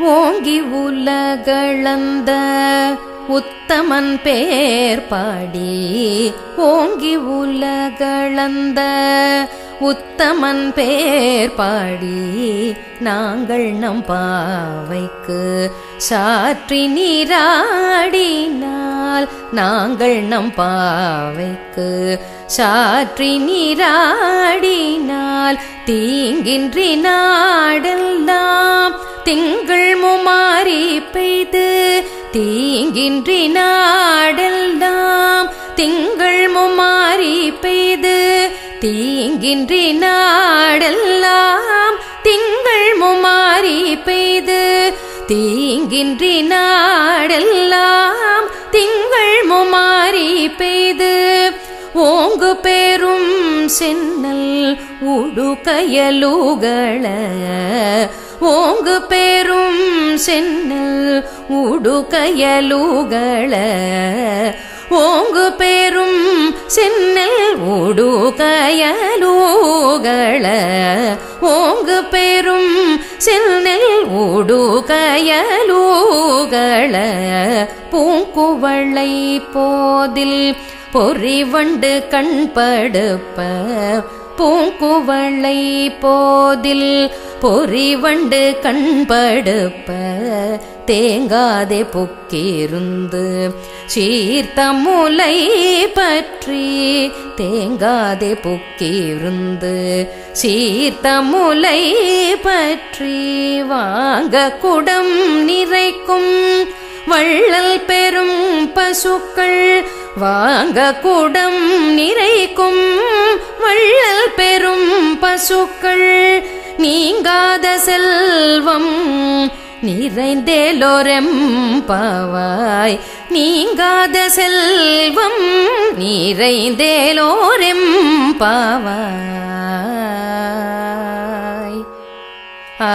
ஓங்கி உலகளந்த உத்தமன் பேர் பாடி ஓங்கி உலகளந்த உத்தமன் பேர் பாடி நாங்கள் நம் பாவைக்கு சாற்றி நீராடினால் நாங்கள் நம் பாவைக்கு சாற்றி நீராடினால் தீங்கின்றி நாடெல்லாம் திங்கள் முமாரி பெய்து தீங்கின்றி நாடெல்லாம் திங்கள் முமாரி பெய்து தீங்கின்றி நாடெல்லாம் திங்கள் முமாரி பெய்து தீங்கின்றி நாடெல்லாம் திங்கள் முமாரி பெய்து ஓங்கு பெரும் சென்னல் உடுகயலுகள. ஓங்கு பெரும் சென்னல் உடுகையலுகள ஓங்கு பெரும் சென்னல் உடுகையலுகள ஓங்கு பெரும் சென்னல் உடுகையலுகள பூங்குவளை போதில் பொறிவண்டு கண்படுப்ப பூங்குவளை போதில் பொறிவண்டு கண்படுப்ப தேங்காதே புக்கிருந்து சீர்த்தமுலை பற்றி தேங்காதே புக்கிருந்து சீர்த்தமுலை பற்றி வாங்க குடம் நிறைக்கும் வள்ளல் பெரும் பசுக்கள் வாங்க குடம் நிறை பசுக்கள் நீங்காத செல்வம் நிறைந்தேலோரம் பாவாய் நீங்காத செல்வம் நிறைந்தேலோரம் பாவாய் ஆ